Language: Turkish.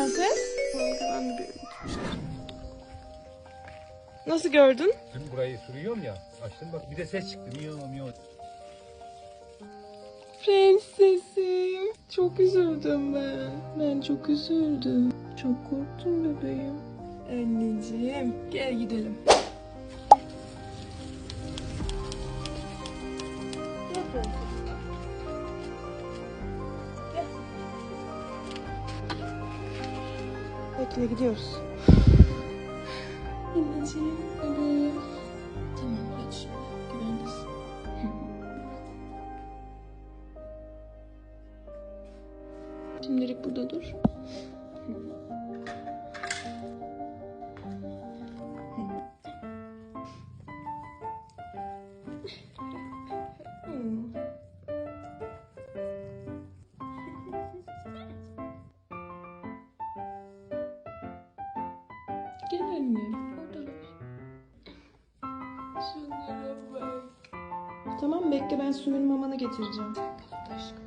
prenses? Ben de bir Nasıl gördün? Dün burayı sürüyorum ya. Açtım bak bir de ses çıktı. Miyav miyav. Prensesim. Çok üzüldüm ben. Ben çok üzüldüm. Çok korktum bebeğim. Anneciğim gel gidelim. Gel Bekle gidiyoruz. Bebeğim. Tamam geç. Güvendesin. Şimdilik burada dur. Gel annem. Orada. Şunlara bak. Tamam bekle ben suyun mamanı getireceğim. Aşkım.